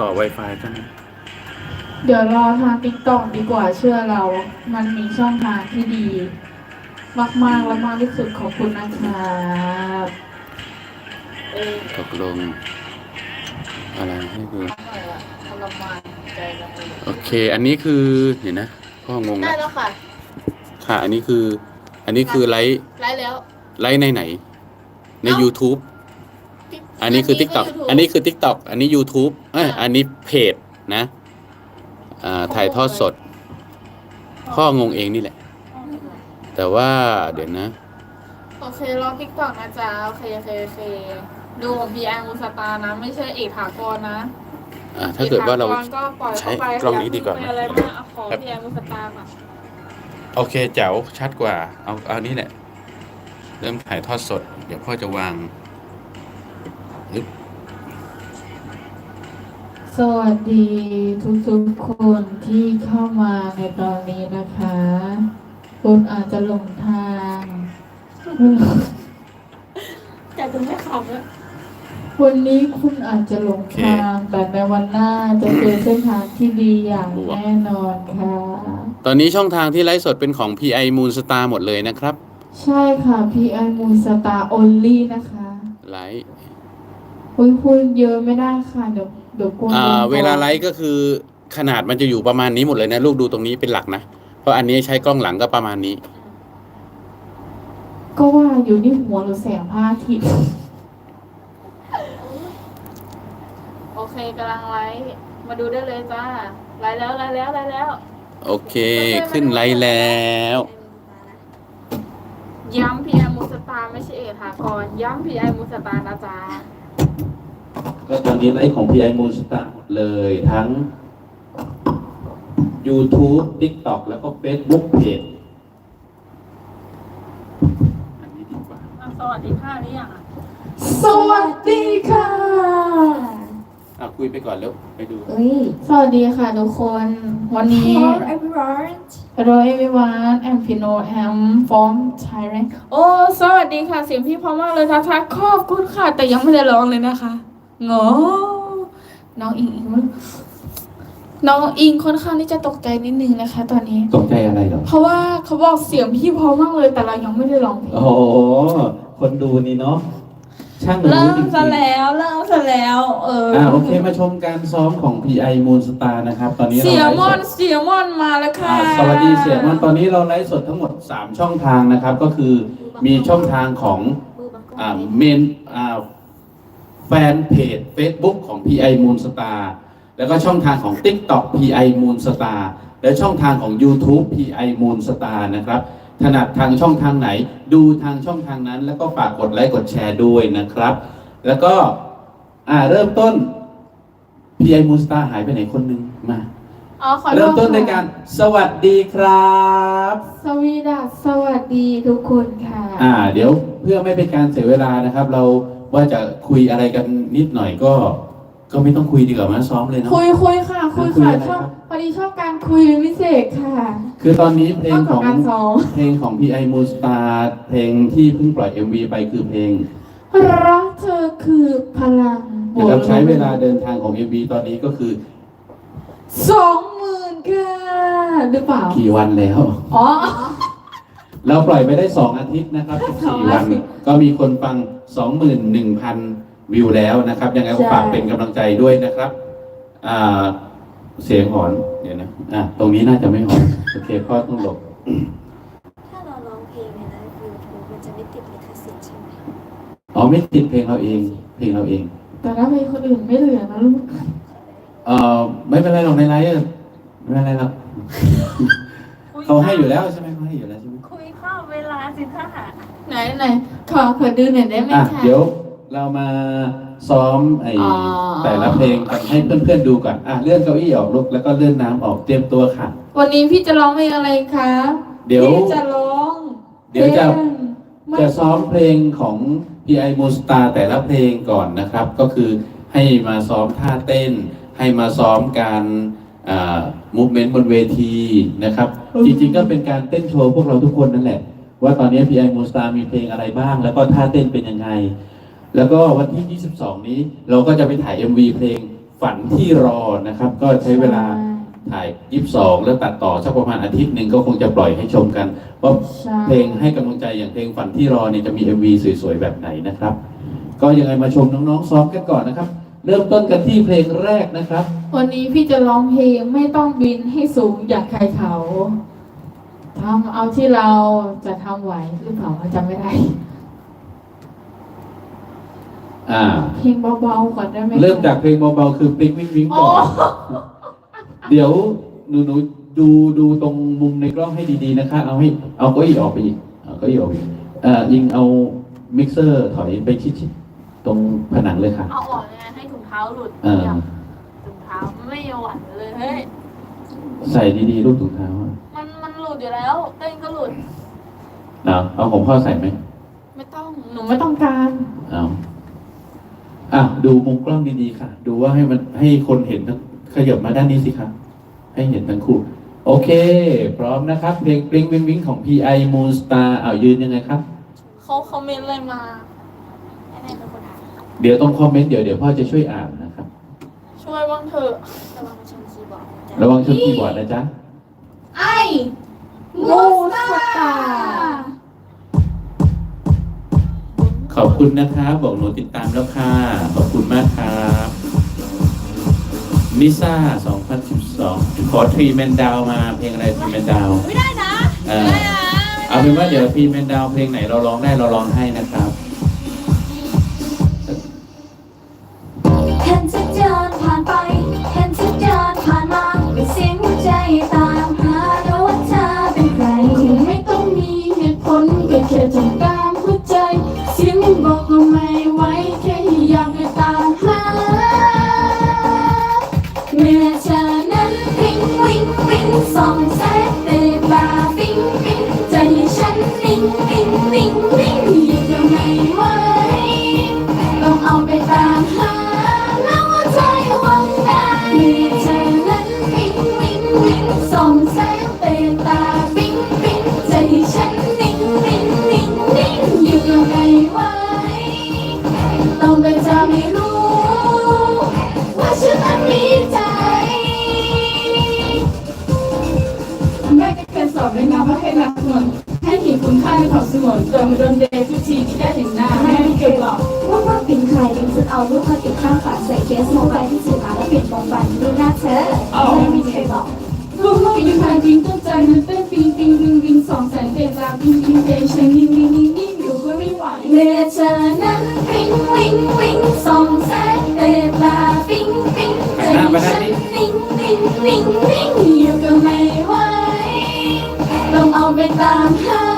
ต่อ Wi-Fi ใช่ไหมเดี๋ยวรอทางติ๊กต็อกดีกว่าเชื่อเรา มันมีช่องทางที่ดี มากๆและมากที่สุดขอบคุณนะครับเออตกลง อะไรให้ดูทำหน่อยอะทรมานใจจังเลยโอเค อันนี้คือเดี๋ยวนะพ่องงได้ละแล้วค่ะค่ะ อันนี้คือ อันนี้คือไลฟ์ไลฟ์แล้ว ไลฟ์ในไหน ใน เอ้า YouTube อันนี้คือ TikTok อันนี้คือ TikTok อันนี้ YouTube เอ้ยอันนี้เพจนะอ่าถ่ายทอดสด พ่องงเองนี่แหละ แต่ว่าเดี๋ยวนะ โอเครอติ๊กต็อกนะจ๊ะ โอเคโอเคโอเคดูของพีไอมูสตาร์นะ ไม่ใช่เอกถากรนะอ่าถ้าเกิดว่าเรา อกถก็ปล่อยเข้าไปใช้กล้องนี้ดีกว่าไม่อะไรมากเอาของพีไอมูสตาร์ก่อนโอเคแจ๋วชัดกว่า เอาเอานี่แหละ เริ่มถ่ายทอดสด เดี๋ยวพ่อจะวาง ยึบสวัสดีทุกๆคนที่เข้ามาในตอนนี้นะคะ คุณอาจจะหลงทางแต่จะไม่ขำแล้ววันนี้คุณอาจจะหลงทาง แต่ในวันหน้าจะเจอเส้นทางที่ดีอย่างแน่นอนค่ะ ตอนนี้ช่องทางที่ไลฟ์สดเป็นของ PI Moon Star หมดเลยนะครับ ใช่ค่ะ PI Moon Star Only นะคะ ไลฟ์ คุยพูดเยอะไม่ได้ค่ะเดี๋ยวเดี๋ยวกลัวอ่าโดนเวลาไลฟ์ก็คือขนาดมันจะอยู่ประมาณนี้หมดเลยนะ ลูกดูตรงนี้เป็นหลักนะ เพราะอันนี้ใช้กล้องหลังก็ประมาณนี้ ก็ว่าอยู่ที่หัวหรือแสงผ้าทิตย์โอเคกำลังไลฟ์มาดูได้เลยจ้าไลฟ์แล้วไลฟ์แล้วไลฟ์แล้วโอเค ขึ้นไลฟ์แล้ว ย้ำพีไอมูสตาร์ไม่ใช่เอกถากรย้ำพีไอมูสตาร์นะจ๊ะ ก็ตอนนี้ไลฟ์ของ PI Moon Star หมดเลยทั้ง YouTube TikTok แล้วก็ Facebook Page อันนี้ดีกว่า อะสวัสดีค่ะหรือยังอะสวัสดีค่ะ อะคุยไปก่อนแล้วไปดู เอ้ย สวัสดีค่ะทุกคน วันนี้ Hello everyone Hello everyone I'm Pino I'm from Thailand โอ้ สวัสดีค่ะ เสียงพี่เพราะมากเลยทักทักขอบคุณค่ะ แต่ยังไม่ได้ร้องเลยนะคะ งอน้องอิงอิงน้องอิงค่อนข้างที่จะตกใจนิดนึงนะคะ ตอนนี้ ตกใจอะไรเหรอ เพราะว่าเขาบอกเสียงพี่เพราะมากเลยแต่เรายังไม่ได้ร้องเพลงโอ้โหคนดูนี่เนาะช่างรู้เริ่มจริงๆซะแล้วเริ่มซะแล้วเออออ่าโอเคมาชมการซ้อมของ PI Moon Star นะครับ ตอนนี้เราเสียไลฟ์มสอนดเสียมอนมาแล้วค่ะอ่าสวัสดีเสียมอนตอนนี้เราไลฟ์สดทั้งหมด 3 ช่องทางนะครับ ก็คือมีช่องทางของมือบังกล้องอ่าเมนอ่า แฟนเพจ Facebook ของ PI Moon Star แล้วก็ช่องทางของ TikTok PI Moon Star และช่องทางของ YouTube PI Moon Star นะครับถนัดทางช่องทางไหน ดูทางช่องทางนั้น แล้วก็ฝากกดไลค์กดแชร์ด้วยนะครับ แล้วก็อ่าเริ่มต้น PI Moon Star หายไปไหนคนหนึงมาอ๋อขอโทษเริ่มต้นค่ะในการสวัสดีครับ สวีดัสสวัสดีทุกคนค่ะ อ่า เดี๋ยวเพื่อไม่เป็นการเสียเวลานะครับ เรา ว่าจะคุยอะไรกันนิดหน่อยก็ ก็ไม่ต้องคุยดีกว่ามาซ้อมเลยเนาะ คุยคุยค่ะ คุยคุยค่ะอะไรชอบครับ พอดีชอบการคุยเป็นพิเศษค่ะคือตอนนี้เพลชองบขกับองการซ้อมเพลงของ P.I. Moon Star เพลงที่เพิ่งปล่อย MV ไปคือเพลงรักเธอคือพลังบวนะกครับใช้เวลาเดินทางของ MV ตอนนี้ก็คือสองหมื่นค่ะหรือเปล่ากี่วันแล้ว อ๋อ เราปล่อยไปได้ 2 อาทิตย์นะครับสอง14อาวันทิตย์ ก็มีคนฟัง 21,000 วิวแล้วนะครับ ยังไงก็ใช่ฝากเป็นกำลังใจด้วยนะครับอ่าเสียงหอนเดี๋ยวนะอะตรงนี้น่าจะไม่หอนโอเคพ่อต้องหลบถ้าเราร้องเพลงในไลฟ์ยูทูบมันจะไม่ติดลิขสิทธิ์ใช่ไหมอ๋อไม่ติดเพลงเราเอง เพลงเราเอง แต่ถ้าเป็นคนอื่นไม่เหลือนะลูกเอ่อไม่เป็นไรหรอกในไลฟ์อะไม่เป็นไรหรอกเขาให้อยู่แล้วใช่ไหมเขาให้อยู่แล้วใช่ไหมคุยข้ามเวลาสิท่าไหนไหน ขอขอดูหน่อยได้ไหมอะคะเดี๋ยวเรามาซ้อมไอ้อ๋อ แต่ละเพลงกันให้เพื่อนๆดูก่อนอะเลื่อนเก้าอี้ออกลุกแล้วก็เลื่อนน้ำออกเตรียมตัวค่ะ วันนี้พี่จะร้องเพลงอะไรคะเดี๋ยว พี่จะร้องเดี๋ยวจะ พลงไม่จะซ้อมเพลงของ P.I. m o o n Star แต่ละเพลงก่อนนะครับ ก็คือให้มาซ้อมท่าเต้น ให้มาซ้อมการอ่า movement บนเวทีนะครับ จริงๆก็เป็นการเต้นโชว์พวกเราทุกคนนั่นแหละ ว่าตอนนี้ P.I. m o o n Star มีเพลงอะไรบ้าง แล้วก็ท่าเต้นเป็นยังไง แล้วก็วันที่ 22 นี้เราก็จะไปถ่าย MV เพลงฝันที่รอนะครับ ก็ใช้เวลาถ่ายยีิบสองแล้วตัดต่อสักประมาณอาทิตย์หนึ่งก็คงจะปล่อยให้ชมกัน ว่าใช่เพลงให้กำลังใจอย่างเพลงฝันที่รอเนี่ยจะมี MV สวยๆ แบบไหนนะครับ ก็ยังไงมาชมน้องๆซ้อมกันก่อนนะครับ เริ่มต้นกันที่เพลงแรกนะครับ วันนี้พี่จะร้องเพลงไม่ต้องบินให้สูงอย่างใครเขา ทำเอาที่เราจะทำไหวหรือเปล่าจำไม่ได้อ่า เพลงเบาๆก่อนได้ไหมเริ่มจากเพลงเบาๆคือปลิงวิ่งวิ่งโอ้ก่อน เดี๋ยวหนูหนูดูดูตรงมุมในกล้องให้ดีๆนะคะ เอาให้เอาเก็อีออกไปอีกเอาเก็อีออกไปอีกเอ่อยิงเอามิกเซอร์ถอยไปชิดๆตรงผนังเลยค่ะ เอาออกยังไงให้ถุงเท้าหลุดเออถุงเท้าไม่หวั่นเลยเฮ้ย ใส่ดีๆรูปถุงเท้าอะมันมันห ลุดอยู่แล้ว เต้นก็หลุด เอาเอาของพ่อใส่ไหมไม่ต้อง หนูไม่ต้องการ เอาอะดูมุมกล้องดีๆค่ะ ดูว่าให้มันให้คนเห็นทั้งขยับมาด้านนี้สิคะให้เห็นทั้งคู่ โอเค พร้อมนะครับ เพลงปลิงวิงวิงของ P.I. Moon Star เอายืนยังไงครับ เขาคอมเมนต์อะไรมาให้แม่เป็นคนถามเดี๋ยวต้องคอมเมนต์เดี๋ยวเดี๋ยวพ่อจะช่วยอ่านนะครับ ช่วยบ้างเถอะระวังชนคีย์บอร์ดจ้ะระวังชนคีย์บอร์ดนะจ๊ะ ไอ้ มูสตาขอบคุณนะครับบอกหนูติดตามแล้วค่ะ ขอบคุณมากครับมิซ่า 2012 ขอทรีแมนดาวมา เพลงอะไรทรีแมนดาวไม่ได้นะเออเอาเป็นว่าเดี๋ยวทรีแมนดาวเพลงไหนเราร้องได้เราร้องให้นะครับ ใจฉันนิ่งนิ่งนิ่งนิ่งอยู่ก็ไม่ไหวต้องเอาไปตามหาแล้วใจหวังได้เมื่อเธอนั้นวิ่งวิ่งวิ่งส่องแสงเตะตาวิ่งวิ่งใจฉันนิ่งนิ่งนิ่งนิ่งอยู่ก็ไม่ไหวต้องไปจะไม่รู้ ก็เคยสอนไว้นะว่าให้รักนวลให้เห็นคุณค่าในความสงวนจนโดนเดย์ทุกทีที่ได้เห็นหน้าแม่ไม่เก็บหรอกว่าว่าเป็นใครจึงจะเอารูปมาติดข้างฝาใส่เคสโมบายที่สื่อมาแล้วเปลี่ยนบองบันดูหน้าเธอไม่มีใครบอกลูกลูกยังไงวิ่งต้นใจมันเต้นปิงปิงวิงวิงสองแสนเดตาปิงปิงเดชันนิ่งนิ่งนิ่งนิ่งอยู่ก็ไม่ไหวเมื่อเธอนั้นวิ่งวิ่งวิ่งส่องแสงเตะตาวิ่งวิ่งใจฉันนิ่งนิ่งนิ่งนิ่งอยู่ก็ไม่ไหว ต้องเอาไปตามหา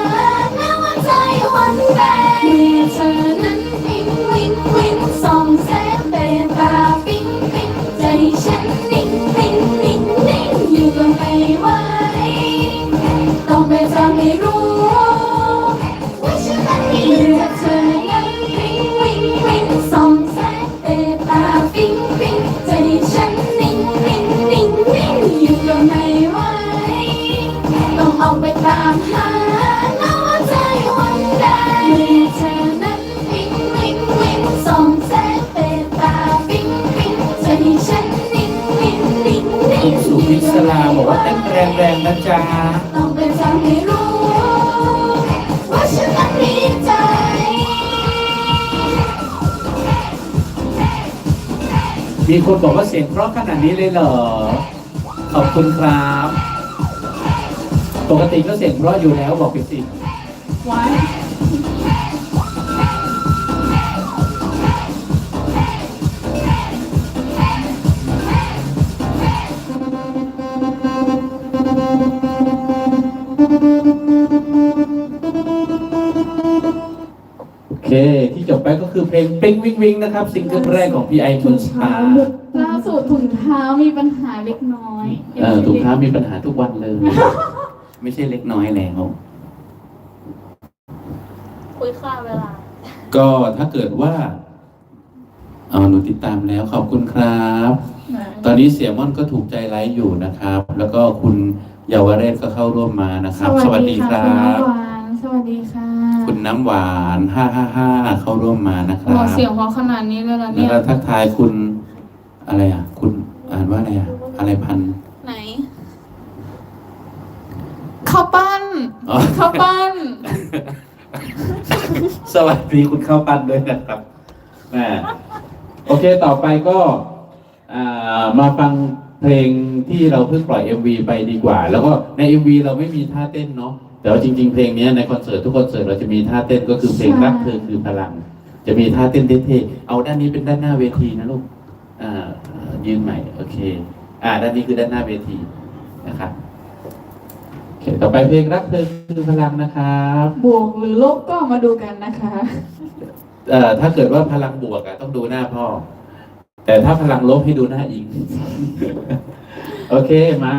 นิ่คุงณสุพิศลาบอกว่าเต้นแรงๆนะจ๊ะต้องไปทำให้รู้ว่าฉันนั้นมีใจมีคนบอกว่าเสียงเพราะขนาดนี้เลยเหรอ ขอบคุณครับ ปกติก็เสียงเพราะอยู่แล้วบอกไปสิว้โอ เคที่จบไปก็คือเพลงปริงวิงวิงนะครับซิงเกิลแรกของพี่ไอมุนสตาร์ล่าสุดถุงเท้ามีปัญหาเล็กน้อยเออถุงเท้ามีปัญหาทุกวันเลย ไม่ใช่เล็กน้อยแล้วคุยค่าเวลา ก็ถ้าเกิดว่าเอาหนูติดตามแล้วขอบคุณครับ ตอนนี้เสียม่อนก็ถูกใจไลฟ์อยู่นะครับ แล้วก็คุณเยาวเรศก็เข้าร่วมมานะครับ สวัสดีครัคุณน้ำบหวานสวัสดีค่ะ คุณน้ำหวานห้าห้าห้าเข้าร่วมมานะคบรัอบกเสียงเพราะขนาดนี้เลยเหรอแล้เนี่วย ก็ทักทายคุณอะไรอะ คุณอ่านว่าอะไรอะ อะไรพันไหนข้าวปั้นอ๋อ ข้าวปั้น สวัสดีคุณเข้าปันด้วยนะครับแหมโอเคต่อไปก็อ่ามาฟังเพลงที่เราเพิ่งปล่อย MV ไปดีกว่า แล้วก็ใน MV เราไม่มีท่าเต้นเนาะ แต่ว่าจริง ๆ เพลงเนี้ยในคอนเสิร์ตทุกคอนเสิร์ตเราจะมีท่าเต้นก็คือเพลงใช่รักเธอคือพลัง จะมีท่าเต้นเท่ๆเอาด้านนี้เป็นด้านหน้าเวทีนะลูกอ่าอ่ายืนใหม่โอเค อ่าด้านนี้คือด้านหน้าเวทีนะครับโอเคต่อไปเพลงรักเธอคือพลังนะครับบวกหรือลบก็มาดูกันนะคะ เอ่อถ้าเกิดว่าพลังบวกอะต้องดูหน้าพ่อ แต่ถ้าพลังลบให้ดูหน้าอิง โอเคมา